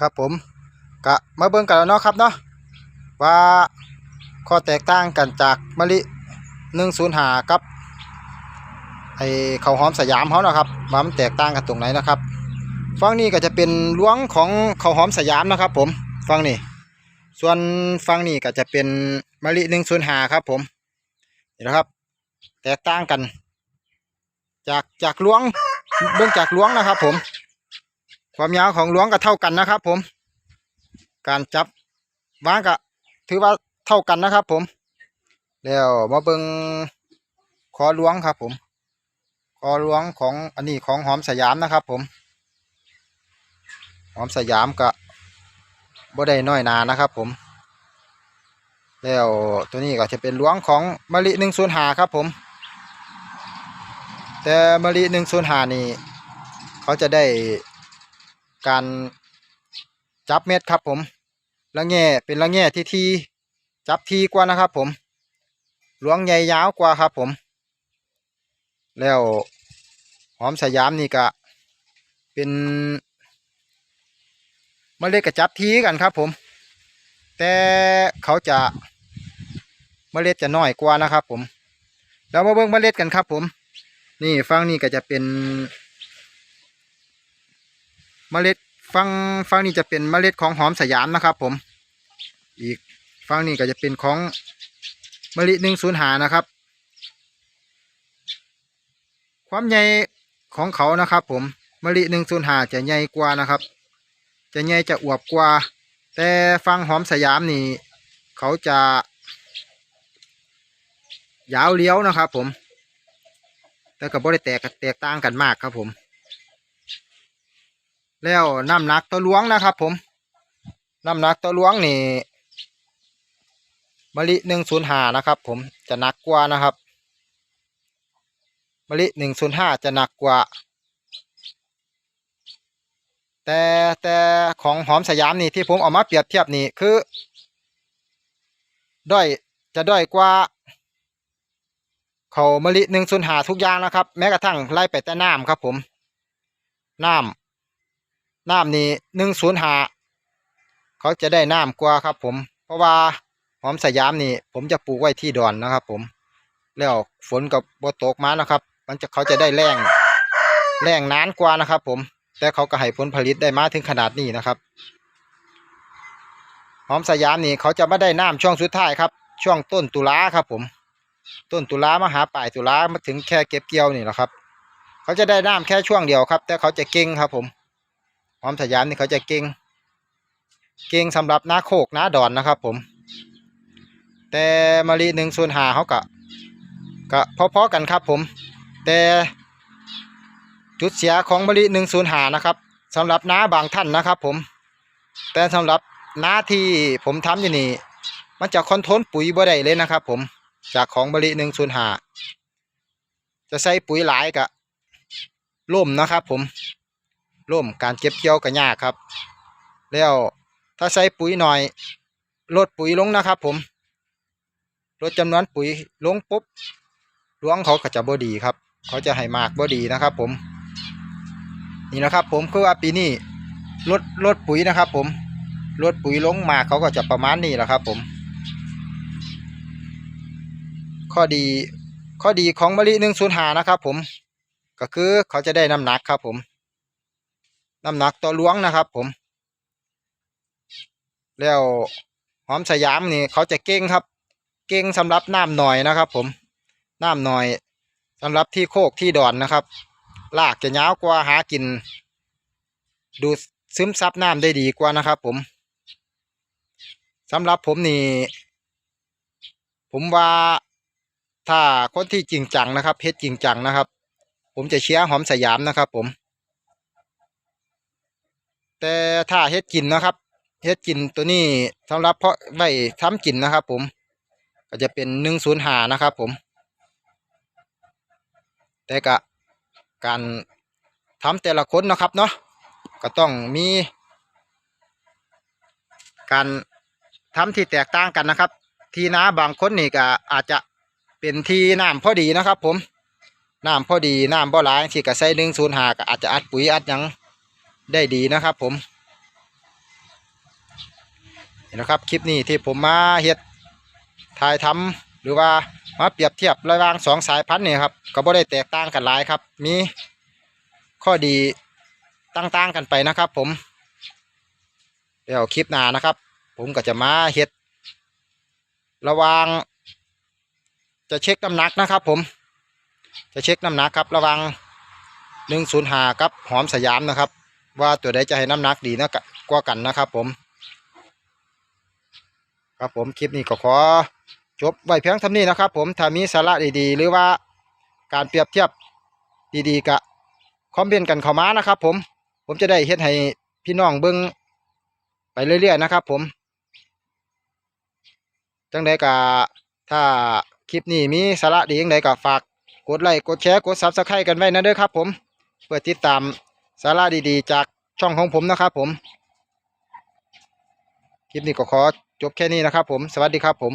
ครับผมกะมาเบิ่งกันแล้วเนาะครับเนาะว่าข้อแตกต่างกันจากมะลิ105กับไอ้ข้าวหอมสยามเขานะครับว่ามันแตกต่างกันตรงไหนนะครับฝั่งนี้ก็จะเป็นล้วงของข้าวหอมสยามนะครับ ผมฝั่งนี้ ส่วนฝั่งนี้ก็จะเป็นมะลิ105ครับ ผมนี่นะครับแตกต่างกัน จากจากล้วงเบื้องจากล้วงนะครับ ผม ความยาวของล้วงก็เท่ากันนะครับ ผม การจับวางก็ถือว่าเท่ากันนะครับ ผม แล้วมาเบิงคอล้วงครับ ผมคอล้วงของอันนี้ของหอมสยามนะครับ ผม หอมสยามก็บ่ได้น้อยนานะครับ ผม แล้วตัวนี้ก็จะเป็นล้วงของมะลิหนึ่งศูนย์หาครับ ผม แต่มะลิหนึ่งศูนย์หานี่เขาจะได้ การจับเม็ดครับผมละแง่เป็นละแง่ที่ทีจับทีกว่านะครับ ผมล้วงใหญ่ยาวกว่าครับ ผม แล้วหอมสยามนี่ก็เป็นเมล็ดกระจับทีกันครับ ผม แต่เขาจะเมล็ดจะน้อยกว่านะครับ ผมเรามาเบิ่งเมล็ดกันครับ ผม นี่ฟังนี่ก็จะเป็น เมล็ดฟังฟังนี่จะเป็นเมล็ดของหอมสยามนะครับ ผม อีกฟังนี่ก็จะเป็นของมะลิหนึ่งศูนย์หานะครับ ความใหญ่ของเขานะครับ ผมมะลิหนึ่งศูนย์หาจะใหญ่กว่านะครับ จะใหญ่จะอวบกว่า แต่ฟังหอมสยามนี่ เขาจะยาวเลี้ยวนะครับ ผม แต่ก็บ่ได้แตกแตกต่างกันมากครับผม แล้วน้ำหนักตัวล้วงนะครับ ผมน้ำหนักตัวล้วงนี่มะลิหนึ่งศูนย์ห้านะครับ ผมจะหนักกว่านะครับมะลิหนึ่งศูนย์ห้าจะหนักกว่า แต่แต่ของหอมสยามนี่ที่ผมเอามาเปรียบเทียบนี่คือ ด้อยจะด้อยกว่าเขามะลิหนึ่งศูนย์หาทุกอย่างนะครับ แม้กระทั่งไล่ไปแต่น้ำครับ ผมน้ำ น้ำนี่หนึ่งศูนย์หาเขาจะได้น้ำกว่าครับผม เพราะว่าหอมสยามนี่ ผมจะปลูกไว้ที่ดอนนะครับ ผม แล้วฝนกับบตกมานะครับ มันจะเขาจะได้แรงแรงนานกว่านะครับ ผม แต่เขาก็ให้ผลผลิตได้มาถึงขนาดนี้นะครับหอมสยามนี่เขาจะไม่ได้น้ำช่วงสุดท้ายครับ ช่วงต้นตุลาครับ ผม ต้นตุลามาหาปลายตุลามาถึงแค่เก็บเกี่ยวนี่แหละครับ เขาจะได้น้ำแค่ช่วงเดียวครับ แต่เขาจะเก่งครับ ผม อมสยามนี่เขาจะเก่ง เก่งสำหรับนาโคกนาดอนนะครับผม แต่มะลิหนึ่งส่วนหาเขากะกะพอๆกันครับผม แต่จุดเสียของมะลิหนึ่งส่วนหานะครับสำหรับน้าบางท่านนะครับผม แต่สำหรับน้าที่ผมทำอยู่นี่มันจะคอนโทรลปุ๋ยบ่ได้เลยนะครับ ผมจากของบริหนึ่งศูนย์หาจะใส่ปุ๋ยหลายกะล่มนะครับ ผม ล่มการเก็บเกี่ยวก็ยากครับ แล้วถ้าใส่ปุ๋ยหน่อยลดปุ๋ยลงนะครับ ผมลดจำนวนปุ๋ยลงปุ๊บล้วงเขาก็จะบ่ดีครับ เขาจะให้มากบ่ดีนะครับ ผม นี่นะครับ ผมคือว่าปีนี้ลดลดปุ๋ยนะครับ ผมลดปุ๋ยลงมากเขาก็จะประมาณนี้แหละครับ ผม ข้อดีข้อดีของมะลิหนึ่งศูนย์หานะครับ ผม ก็คือเขาจะได้น้ำหนักครับ ผม น้ำหนักต่อล้วงนะครับผม แล้วหอมสยามนี่เขาจะเก่งครับ เก่งสำหรับน้ำหน่อยนะครับ ผมน้ำหน่อยสำหรับที่โคกที่ดอนนะครับลากจะยาวกว่าหากิน ดูซึมซับน้ำได้ดีกว่านะครับ ผมสำหรับผมนี่ผมว่าถ้าคนที่จริงจังนะครับเพชรจริงจังนะครับ ผมจะเชียร์หอมสยามนะครับ ผม แต่ถ้าเฮ็ดกินนะครับเฮ็ดกินตัวนี้สำหรับเพาะไว้ทำกินนะครับ ผม ก็จะเป็นหนึ่งศูนย์หานะครับ ผม แต่กะการทำแต่ละคนนะครับเนาะก็ต้องมี การทำที่แตกต่างกันนะครับ ที่นาบางคนนี่ก็อาจจะเป็นที่น้ำพอดีนะครับ ผมน้ำพอดีน้ำบ่หลายที่ก็ใส่หนึ่งศูนย์หาก็อาจจะอัดปุ๋ยอัดยัง ได้ดีนะครับผมนี่นนะครับคลิปนี้ที่ผมมาเฮ็ดถ่ายทำหรือว่ามาเปรียบเทียบระหว่างสองสายพันธุ์นี่ครับก็บ่ได้แตกต่างกันหลายครับ มีข้อดีต่างๆกันไปนะครับ ผมเดี๋ยวคลิปหน้านะครับ ผมก็จะมาเฮ็ดระว่าง จะเช็คน้ำหนักนะครับ ผม จะเช็คน้ำหนักครับ ระว่างหนึ่งศูนย์หากับหอมสยามนะครับ ว่าตัวใดจะให้น้ำหนักดีนะกกว่ากันนะครับผม ครับผมคลิปนี้ก็ขอจบไว้เพียงเท่านี้นะครับ ผมถ้ามีสาระดีๆ หรือว่าการเปรียบเทียบดีๆกะคอมเมนต์กันเข้ามานะครับ ผมผมจะได้เฮ็ดให้พี่น้องเบิ่งไปเรื่อยๆนะครับ ผมจังใดกะถ้าคลิปนี้มีสาระดีจังใดก็ฝากกดไลค์กดแชร์กดซับสไครต์กันไว้นะเด้อครับ ผมเพื่อติดตาม สาระดีๆ จากช่องของผมนะครับผม คลิปนี้ก็ขอจบแค่นี้นะครับผม สวัสดีครับผม